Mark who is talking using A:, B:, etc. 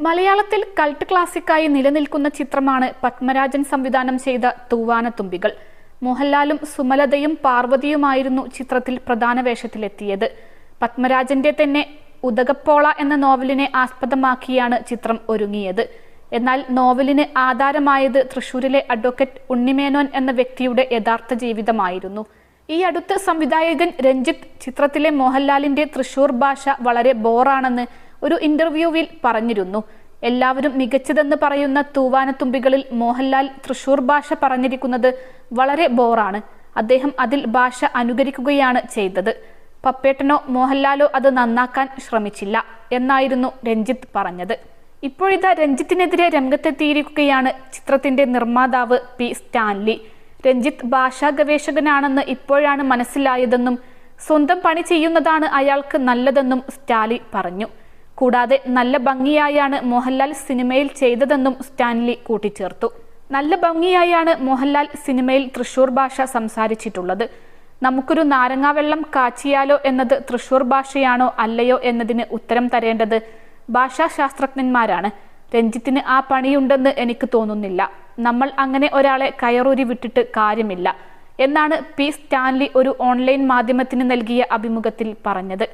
A: മലയാളത്തിൽ കൾട്ട് ക്ലാസിക്കായി നിലനിൽക്കുന്ന ചിത്രമാണ് പത്മരാജൻ സംവിധാനം ചെയ്ത തൂവാനത്തുമ്പികൾ. മോഹൻലാലും സുമലതയും പാർവതിയുമായിരുന്നു ചിത്രത്തിൽ പ്രധാന വേഷത്തിലെത്തിയത്. പത്മരാജന്റെ തന്നെ ഉദകപ്പോള എന്ന നോവലിനെ ആസ്പദമാക്കിയാണ് ചിത്രം ഒരുങ്ങിയത്. എന്നാൽ നോവലിന് ആധാരമായത് തൃശൂരിലെ അഡ്വക്കേറ്റ് ഉണ്ണിമേനോൻ എന്ന വ്യക്തിയുടെ യഥാർത്ഥ ജീവിതമായിരുന്നു. ഈ അടുത്ത് സംവിധായകൻ രഞ്ജിത്ത് ചിത്രത്തിലെ മോഹൻലാലിന്റെ തൃശൂർ ഭാഷ വളരെ ബോറാണെന്ന് ഒരു ഇന്റർവ്യൂവിൽ പറഞ്ഞിരുന്നു. എല്ലാവരും മികച്ചതെന്ന് പറയുന്ന തൂവാനത്തുമ്പികളിൽ മോഹൻലാൽ തൃശൂർ ഭാഷ പറഞ്ഞിരിക്കുന്നത് വളരെ ബോറാണ്. അദ്ദേഹം അതിൽ ഭാഷ അനുകരിക്കുകയാണ് ചെയ്തത്. പപ്പേട്ടനോ മോഹൻലാലോ അത് നന്നാക്കാൻ ശ്രമിച്ചില്ല എന്നായിരുന്നു രഞ്ജിത്ത് പറഞ്ഞത്. ഇപ്പോഴിതാ രഞ്ജിത്തിനെതിരെ രംഗത്തെത്തിയിരിക്കുകയാണ് ചിത്രത്തിന്റെ നിർമ്മാതാവ് പി സ്റ്റാൻലി. രഞ്ജിത്ത് ഭാഷാ ഗവേഷകനാണെന്ന് ഇപ്പോഴാണ് മനസ്സിലായതെന്നും സ്വന്തം പണി ചെയ്യുന്നതാണ് അയാൾക്ക് നല്ലതെന്നും സ്റ്റാലി പറഞ്ഞു. കൂടാതെ നല്ല ഭംഗിയായാണ് മോഹൻലാൽ സിനിമയിൽ ചെയ്തതെന്നും സ്റ്റാൻലി കൂട്ടിച്ചേർത്തു. നല്ല ഭംഗിയായാണ് മോഹൻലാൽ സിനിമയിൽ തൃശൂർ ഭാഷ സംസാരിച്ചിട്ടുള്ളത്. നമുക്കൊരു നാരങ്ങാവെള്ളം കാച്ചിയാലോ എന്നത് തൃശൂർ ഭാഷയാണോ അല്ലയോ എന്നതിന് ഉത്തരം തരേണ്ടത് ഭാഷാശാസ്ത്രജ്ഞന്മാരാണ്. രഞ്ജിത്തിന് ആ പണിയുണ്ടെന്ന് എനിക്ക് തോന്നുന്നില്ല. നമ്മൾ അങ്ങനെ ഒരാളെ കയറൂരി വിട്ടിട്ട് കാര്യമില്ല എന്നാണ് പി സ്റ്റാൻലി ഒരു ഓൺലൈൻ മാധ്യമത്തിന് നൽകിയ അഭിമുഖത്തിൽ പറഞ്ഞത്.